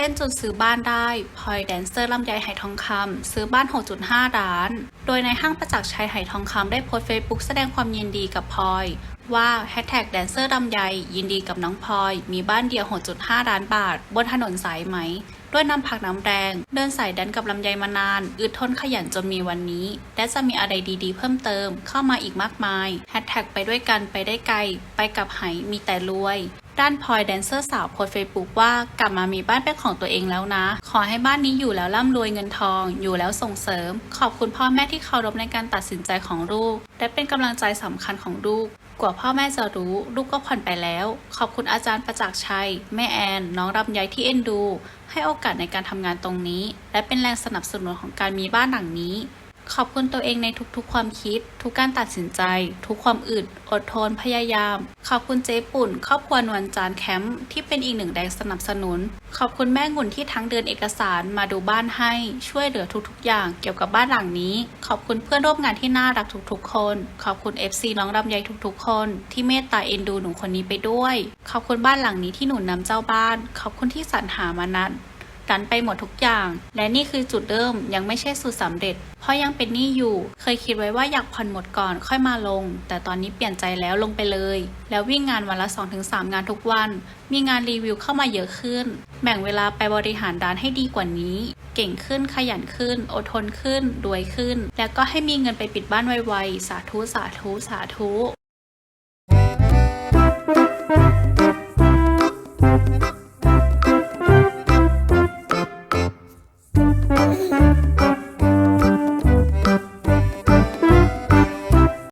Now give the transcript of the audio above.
ต้นจนซื้อบ้านได้พลอยแดนเซอร์ลำไยไหทองคำซื้อบ้าน 6.5 ล้าน โดยในห้างประจักษ์ชัยไหทองคำได้โพสต์เฟซบุ๊กแสดงความยินดีกับพลอย ว่าแฮชแท็กแดนเซอร์ลำไยยินดีกับน้องพลอย มีบ้านเดียว 6.5 ล้านบาท บนถนนสายไหม ด้วยน้ำผักน้ำแดงเดินสายแดนกับลำไยมานาน อึดทนขยันจนมีวันนี้ และจะมีอะไรดีๆ เพิ่มเติมเข้ามาอีกมากมายแฮชแท็กไปด้วยกันไปได้ไกล ไปกับไหมีแต่รวย ด้านพลอยแดนเซอร์สาวโพสเฟซบุ๊กว่ากลับมามีบ้านเป็นของตัวเองแล้วนะ ขอให้บ้านนี้อยู่แล้วร่ำรวยเงินทอง อยู่แล้วส่งเสริม ขอบคุณพ่อแม่ที่เคารพในการตัดสินใจของลูก และเป็นกำลังใจสำคัญของลูกกว่าพ่อแม่จะรู้ลูกก็ผ่อนไปแล้ว ขอบคุณอาจารย์ประจักษ์ชัย แม่แอน น้องรำไยที่เอ็นดู ให้โอกาสในการทำงานตรงนี้ และเป็นแรงสนับสนุนของการมีบ้านหลังนี้ ขอบคุณตัวเองในทุกๆ ความคิด ทุกการตัดสินใจ ทุกความอึด อดทน พยายาม ขอบคุณเจ๊ปุ่น ครอบครัวนวลจานแคมป์ที่เป็นอีกหนึ่งแรงสนับสนุน ขอบคุณแม่งุ่นที่ทั้งเดินเอกสารมาดูบ้านให้ ช่วยเหลือทุกๆ อย่างเกี่ยวกับบ้านหลังนี้ ขอบคุณเพื่อนร่วมงานที่น่ารักทุกๆ คน ขอบคุณ FC น้องลำไยทุกๆ คน ที่เมตตาเอ็นดูหนูคนนี้ไปด้วย ขอบคุณบ้านหลังนี้ที่หนูนำเจ้าบ้าน ขอบคุณที่สรรหามานั้น ดันไปหมดทุกอย่าง และนี่คือจุดเริ่มยังไม่ใช่สูตรสำเร็จ เพราะยังเป็นหนี้อยู่ เคยคิดไว้ว่าอยากผ่อนหมดก่อนค่อยมาลง แต่ตอนนี้เปลี่ยนใจแล้วลงไปเลย แล้ววิ่งงานวันละ 2-3 งานทุกวัน มีงานรีวิวเข้ามาเยอะขึ้น แบ่งเวลาไปบริหารร้านให้ดีกว่านี้ เก่งขึ้นขยันขึ้น อดทนขึ้นรวยขึ้น แล้วก็ให้มีเงินไปปิดบ้านไวๆสาธุสาธุสาธุ